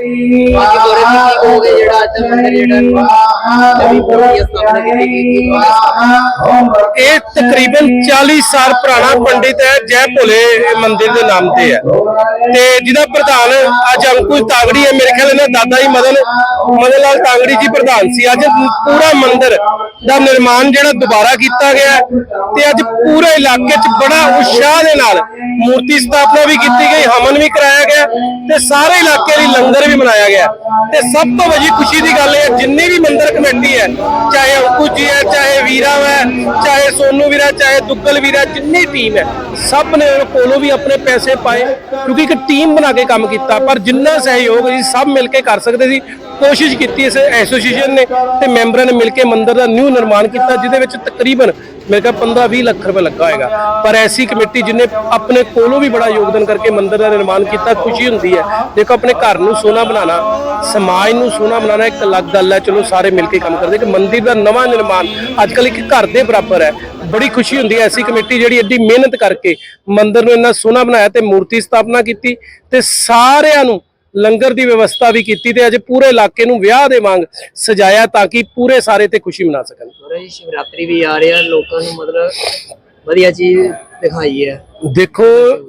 ਬਾਕੀ ਗੋਰੇ ਜੀ ਕੀ ਕਹੋਗੇ ਜਿਹੜਾ ਅੱਜ ਮੰਦਰ ਜਿਹੜਾ ਇਹ ਤਕਰੀਬਨ 40 ਸਾਲ ਪੁਰਾਣਾ ਪੰਡਿਤ ਹੈ, ਜੈ ਭੋਲੇ ਮੰਦਿਰ ਦੇ ਨਾਮ ਤੇ ਹੈ। ਤੇ ਜਿਹਦਾ ਪ੍ਰਧਾਨ ਅੱਜ ਅੰਕੁਸ਼ ਤਾਗੜੀ ਹੈ, ਮੇਰੇ ਖਿਆਲ ਨਾਲ ਦਾਦਾ ਜੀ ਮਦਨ ਮਦਨ ਲਾਲ ਤਾਗੜੀ ਜੀ ਪ੍ਰਧਾਨ ਸੀ। ਅੱਜ ਪੂਰਾ ਮੰਦਿਰ ਦਾ ਨਿਰਮਾਣ ਜਿਹੜਾ ਦੁਬਾਰਾ ਕੀਤਾ ਗਿਆ ਤੇ ਅੱਜ ਪੂਰੇ ਇਲਾਕੇ 'ਚ ਬੜਾ ਉਤਸ਼ਾਹ ਦੇ ਨਾਲ ਮੂਰਤੀ ਸਥਾਪਨਾ ਵੀ ਕੀਤੀ ਗਈ ਹਵਨ ਵੀ ਕਰਾਇਆ ਗਿਆ ਤੇ ਸਾਰੇ ਇਲਾਕੇ ਲਈ ਲੰਗਰ ਵੀ ਮਨਾਇਆ ਗਿਆ। ਤੇ ਸਭ ਤੋਂ ਵੱਡੀ ਖੁਸ਼ੀ ਦੀ ਗੱਲ ਇਹ ਜਿੰਨੇ ਵੀ ਮੰਦਿਰ ਕਮੇਟੀ ਹੈ ਚਾਹੇ ਅੰਕੁਸ਼ ਜੀ ਹੈ, ਚਾਹੇ ਵੀਰਾ ਹੈ ਚਾਹੇ ਸੋਨੂ ਵੀਰਾ, ਚਾਹੇ ਦੁੱਗਲ ਵੀਰਾ, ਜਿੰਨੀ ਟੀਮ ਹੈ, ਸਭ ਨੇ ਕੋਲੋਂ ਵੀ ਆਪਣੇ ਪੈਸੇ ਪਾਏ, ਕਿਉਂਕਿ ਇੱਕ ਟੀਮ ਬਣਾ ਕੇ ਕੰਮ ਕੀਤਾ, ਪਰ ਜਿੰਨਾ ਸਹਿਯੋਗ ਸੀ ਸਭ ਮਿਲ ਕੇ ਕਰ ਸਕਦੇ ਸੀ, ਕੋਸ਼ਿਸ਼ ਕੀਤੀ ਇਸ ਐਸੋਸੀਏਸ਼ਨ ਨੇ ਤੇ ਮੈਂਬਰਾਂ ਨੇ ਮਿਲ ਕੇ ਮੰਦਿਰ ਦਾ ਨਿਊ ਨਿਰਮਾਣ ਕੀਤਾ, ਜਿਹਦੇ ਵਿੱਚ ਤਕਰੀਬਨ ਮੈਂ ਕਿਹਾ 15-20 ਲੱਖ ਰੁਪਏ ਲੱਗਾ ਹੋਏਗਾ। ਪਰ ਐਸੀ ਕਮੇਟੀ ਜਿਹਨੇ ਆਪਣੇ ਕੋਲੋਂ ਵੀ ਬੜਾ ਯੋਗਦਾਨ ਕਰਕੇ ਮੰਦਿਰ ਦਾ ਨਿਰਮਾਣ ਕੀਤਾ, ਖੁਸ਼ੀ ਹੁੰਦੀ ਹੈ। ਦੇਖੋ, ਆਪਣੇ ਘਰ ਨੂੰ ਸੋਨਾ ਬਣਾਉਣਾ, ਸਮਾਜ ਨੂੰ ਸੋਨਾ ਬਣਾਉਣਾ ਇੱਕ ਅਲੱਗ ਗੱਲ ਹੈ। ਚਲੋ, ਸਾਰੇ ਮਿਲ ਕੇ ਕੰਮ ਕਰਦੇ ਕਿ ਮੰਦਿਰ ਦਾ ਨਵਾਂ ਨਿਰਮਾਣ ਅੱਜ ਕੱਲ੍ਹ ਇੱਕ ਘਰ ਦੇ ਬਰਾਬਰ ਹੈ। ਬੜੀ ਖੁਸ਼ੀ ਹੁੰਦੀ ਹੈ ਐਸੀ ਕਮੇਟੀ ਜਿਹੜੀ ਐਡੀ ਮਿਹਨਤ ਕਰਕੇ ਮੰਦਿਰ ਨੂੰ ਇੰਨਾ ਸੋਹਣਾ ਬਣਾਇਆ ਤੇ ਮੂਰਤੀ ਸਥਾਪਨਾ ਕੀਤੀ ਤੇ ਸਾਰਿਆਂ ਨੂੰ ਲੰਗਰ ਦੀ ਵਿਵਸਥਾ ਵੀ ਕੀਤੀ ਤੇ ਅੱਜ ਪੂਰੇ ਇਲਾਕੇ ਨੂੰ ਵਿਆਹ ਦੇ ਵਾਂਗ ਸਜਾਇਆ ਤਾਂ ਕਿ ਪੂਰੇ ਸਾਰੇ ਤੇ ਖੁਸ਼ੀ ਮਨਾ ਸਕਣ। ਜੀ ਸ਼ਿਵਰਾਤਰੀ ਵੀ ਆ ਰਿਹਾ ਲੋਕਾਂ ਨੂੰ ਮਤਲਬ ਵਧੀਆ ਚੀਜ਼ ਦਿਖਾਈ ਹੈ। ਦੇਖੋ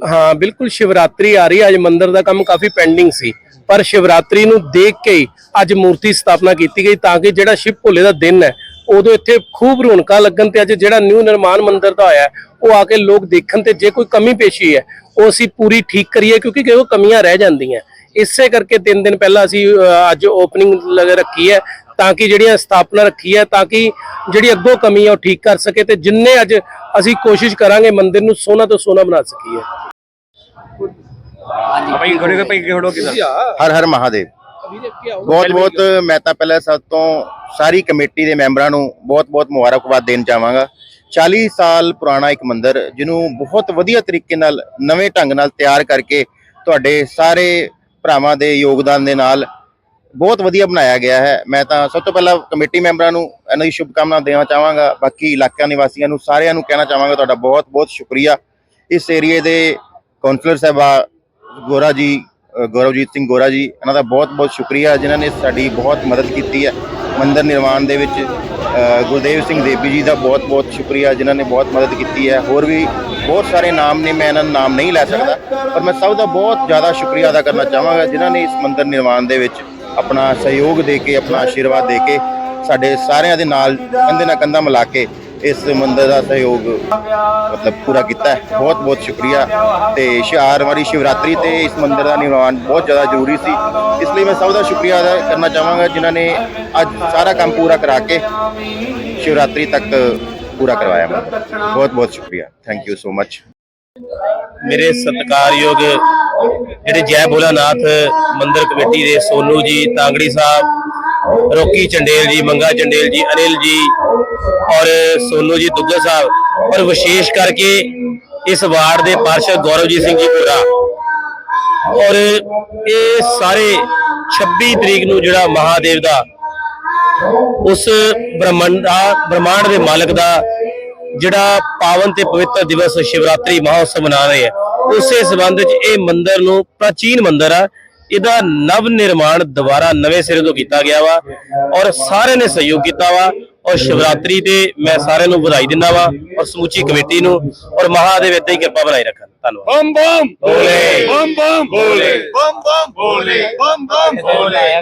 ਹਾਂ ਬਿਲਕੁਲ ਸ਼ਿਵਰਾਤਰੀ ਆ ਰਹੀ ਹੈ। ਅੱਜ ਮੰਦਿਰ ਦਾ ਕੰਮ ਕਾਫੀ ਪੈਂਡਿੰਗ ਸੀ। ਪਰ ਸ਼ਿਵਰਾਤਰੀ ਨੂੰ ਦੇਖ ਕੇ ਹੀ ਅੱਜ ਮੂਰਤੀ ਸਥਾਪਨਾ ਕੀਤੀ ਗਈ ਤਾਂ ਕਿ ਜਿਹੜਾ ਸ਼ਿਵ ਭੋਲੇ ਦਾ ਦਿਨ ਹੈ ਉਦੋਂ ਇੱਥੇ ਖੂਬ ਰੌਣਕਾਂ ਲੱਗਣ ਤੇ ਅੱਜ ਜਿਹੜਾ ਨਿਊ ਨਿਰਮਾਣ ਮੰਦਿਰ ਦਾ ਹੋਇਆ ਉਹ ਆ ਕੇ ਲੋਕ ਦੇਖਣ ਤੇ ਜੇ ਕੋਈ ਕਮੀ ਪੇਸ਼ੀ ਹੈ ਉਹ ਅਸੀਂ ਪੂਰੀ ਠੀਕ ਕਰੀਏ ਕਿਉਂਕਿ ਕਈ ਕਮੀਆਂ ਰਹਿ ਜਾਂਦੀਆਂ। ਇਸੇ ਕਰਕੇ ਤਿੰਨ ਦਿਨ ਪਹਿਲਾਂ ਅਸੀਂ ਅੱਜ ਓਪਨਿੰਗ ਲਗ ਰੱਖੀ ਹੈ ਤਾਂ ਕਿ ਜਿਹੜੀਆਂ ਸਥਾਪਨਾ ਰੱਖੀ ਹੈ ਤਾਂ ਕਿ ਜਿਹੜੀ ਅੱਗੋਂ ਕਮੀ ਹੈ ਉਹ ਠੀਕ ਕਰ ਸਕੇ ਤੇ ਜਿੰਨੇ ਅੱਜ ਅਸੀਂ ਕੋਸ਼ਿਸ਼ ਕਰਾਂਗੇ ਮੰਦਿਰ ਨੂੰ ਸੋਨਾ ਤੋਂ ਸੋਨਾ ਬਣਾ ਸਕੀਏ। ਭਾਈ ਘੋੜੇ ਭਾਈ ਘੋੜੋ ਕਿਦਾਂ ਹਰ ਹਰ ਮਹਾਦੇਵ। ਬਹੁਤ ਬਹੁਤ ਮੈਂ ਤਾਂ ਪਹਿਲਾਂ ਸਭ ਤੋਂ ਸਾਰੀ ਕਮੇਟੀ ਦੇ ਮੈਂਬਰਾਂ ਨੂੰ ਬਹੁਤ ਬਹੁਤ ਮੁਬਾਰਕਬਾਦ ਦੇਣ ਚਾਹਾਂਗਾ। 40 ਸਾਲ ਪੁਰਾਣਾ ਇੱਕ ਮੰਦਿਰ ਜਿਹਨੂੰ ਬਹੁਤ ਵਧੀਆ ਤਰੀਕੇ ਨਾਲ ਨਵੇਂ ਢੰਗ ਨਾਲ ਤਿਆਰ ਕਰਕੇ ਤੁਹਾਡੇ ਸਾਰੇ ਭਰਾਵਾਂ ਦੇ ਯੋਗਦਾਨ ਦੇ ਨਾਲ ਬਹੁਤ ਵਧੀਆ ਬਣਾਇਆ ਗਿਆ ਹੈ। ਮੈਂ ਤਾਂ ਸਭ ਤੋਂ ਪਹਿਲਾਂ ਕਮੇਟੀ ਮੈਂਬਰਾਂ ਨੂੰ ਇਹਨਾਂ ਦੀ ਸ਼ੁਭਕਾਮਨਾ ਦੇਣਾ ਚਾਹਾਂਗਾ। ਬਾਕੀ ਇਲਾਕਿਆਂ ਨਿਵਾਸੀਆਂ ਨੂੰ, ਸਾਰਿਆਂ ਨੂੰ ਕਹਿਣਾ ਚਾਹਾਂਗਾ ਤੁਹਾਡਾ ਬਹੁਤ ਬਹੁਤ ਸ਼ੁਕਰੀਆ। ਇਸ ਏਰੀਏ ਦੇ ਕਾਉਂਸਲਰ ਸਾਹਿਬਾ ਗੋਰਾ ਜੀ ਗੌਰਵਜੀਤ ਸਿੰਘ ਗੋਰਾ ਜੀ, ਇਹਨਾਂ ਦਾ ਬਹੁਤ ਬਹੁਤ ਸ਼ੁਕਰੀਆ ਜਿਨ੍ਹਾਂ ਨੇ ਸਾਡੀ ਬਹੁਤ ਮਦਦ ਕੀਤੀ ਹੈ। ਮੰਦਿਰ ਨਿਰਮਾਣ ਦੇ ਵਿੱਚ ਗੁਰਦੇਵ ਸਿੰਘ ਦੇਵੀ ਜੀ ਦਾ ਬਹੁਤ ਬਹੁਤ ਸ਼ੁਕਰੀਆ ਜਿਨ੍ਹਾਂ ਨੇ ਬਹੁਤ ਮਦਦ ਕੀਤੀ ਹੈ। ਹੋਰ ਵੀ ਬਹੁਤ ਸਾਰੇ ਨਾਮ ਨੇ, ਮੈਂ ਇਹਨਾਂ ਦਾ ਨਾਮ ਨਹੀਂ ਲੈ ਸਕਦਾ, ਪਰ ਮੈਂ ਸਭ ਦਾ ਬਹੁਤ ਜ਼ਿਆਦਾ ਸ਼ੁਕਰੀਆ ਅਦਾ ਕਰਨਾ ਚਾਹਾਂਗਾ ਜਿਨ੍ਹਾਂ ਨੇ ਇਸ ਮੰਦਿਰ ਨਿਰਮਾਣ ਦੇ ਵਿੱਚ ਆਪਣਾ ਸਹਿਯੋਗ ਦੇ ਕੇ, ਆਪਣਾ ਆਸ਼ੀਰਵਾਦ ਦੇ ਕੇ ਸਾਡੇ ਸਾਰਿਆਂ ਦੇ ਨਾਲ ਕੰਧੇ ਨਾਲ ਕੰਧਾ ਮਿਲਾ ਕੇ ਇਸ ਮੰਦਿਰ ਦਾ ਸਹਿਯੋਗ ਮਤਲਬ ਪੂਰਾ ਕੀਤਾ ਹੈ। ਬਹੁਤ ਬਹੁਤ ਸ਼ੁਕਰੀਆ। ਤੇ ਸ਼ਿਆਰ ਸ਼ਿਵਰਾਤਰੀ ਤੇ ਇਸ ਮੰਦਿਰ ਦਾ ਨਿਰਮਾਣ ਬਹੁਤ ਜ਼ਿਆਦਾ ਜ਼ਰੂਰੀ ਸੀ। ਇਸ ਲਈ ਮੈਂ ਸਭ ਦਾ ਸ਼ੁਕਰੀਆ ਅਦਾ ਕਰਨਾ ਚਾਹਾਂਗਾ, ਜਿਨ੍ਹਾਂ ਨੇ ਅੱਜ ਸਾਰਾ ਕੰਮ ਪੂਰਾ ਕਰਾ ਕੇ ਸ਼ਿਵਰਾਤਰੀ ਤੱਕ ਪੂਰਾ ਕਰਵਾਇਆ। ਮੰਦਿਰ ਬਹੁਤ ਬਹੁਤ ਸ਼ੁਕਰੀਆ। ਥੈਂਕ ਯੂ ਸੋ ਮਚ ਮੇਰੇ ਸਤਿਕਾਰਯੋਗ ਜਿਹੜੇ ਜੈ ਭੋਲਾਨਾਥ ਮੰਦਿਰ ਕਮੇਟੀ ਦੇ ਸੋਨੂ ਜੀ, ਤਾਂਗੜੀ ਸਾਹਿਬ ਰੋਕੀ ਚੰਡੇਲ ਜੀ, ਮੰਗਾ ਚੰਡੇਲ ਜੀ, ਅਨਿਲ ਜੀ ਔਰ ਸੋਨੂ ਜੀ ਦੁੱਗਲ ਸਾਹਿਬ। ਔਰ ਵਿਸ਼ੇਸ਼ ਕਰਕੇ ਇਸ ਵਾਰਡ ਦੇ ਪਾਰਸ਼ਦ ਗੌਰਵਜੀਤ ਸਿੰਘ ਜੀ ਪੂਰਾ। ਔਰ ਇਹ ਸਾਰੇ 26 ਤਰੀਕ ਨੂੰ ਜਿਹੜਾ ਮਹਾਦੇਵ ਦਾ, ਉਸ ਬ੍ਰਹਮੰਡ ਦਾ, ਬ੍ਰਹਮਾਂਡ ਦੇ ਮਾਲਕ ਦਾ ਜਿਹੜਾ ਪਾਵਨ ਤੇ ਪਵਿੱਤਰ ਦਿਵਸ ਸ਼ਿਵਰਾਤਰੀ ਮਹੋਤਸਵ ਮਨਾ ਰਹੇ ਆ, ਉਸੇ ਸਬੰਧ ਵਿੱਚ ਇਹ ਮੰਦਿਰ ਨੂੰ ਪ੍ਰਾਚੀਨ ਮੰਦਿਰ ਆ ਇਹਦਾ ਨਵ ਨਿਰਮਾਣ ਦੁਬਾਰਾ ਨਵੇਂ ਸਿਰੇ ਤੋਂ ਕੀਤਾ ਗਿਆ ਵਾ ਔਰ ਸਾਰਿਆਂ ਨੇ ਸਹਿਯੋਗ ਕੀਤਾ ਵਾ ਔਰ ਸ਼ਿਵਰਾਤਰੀ ਤੇ ਮੈਂ ਸਾਰਿਆਂ ਨੂੰ ਵਧਾਈ ਦਿੰਦਾ ਵਾ ਔਰ ਸਮੁੱਚੀ ਕਮੇਟੀ ਨੂੰ ਔਰ ਮਹਾਦੇਵ ਏਦਾਂ ਹੀ ਕਿਰਪਾ ਬਣਾਈ ਰੱਖਣ। ਧੰਨਵਾਦ। ਬੰਮ ਬੰਮ ਬੋਲੇ। ਬੰਮ ਬੰਮ ਬੋਲੇ। ਬੰਮ ਬੰਮ ਬੋਲੇ। ਬੰਮ ਬੰਮ ਬੋਲੇ।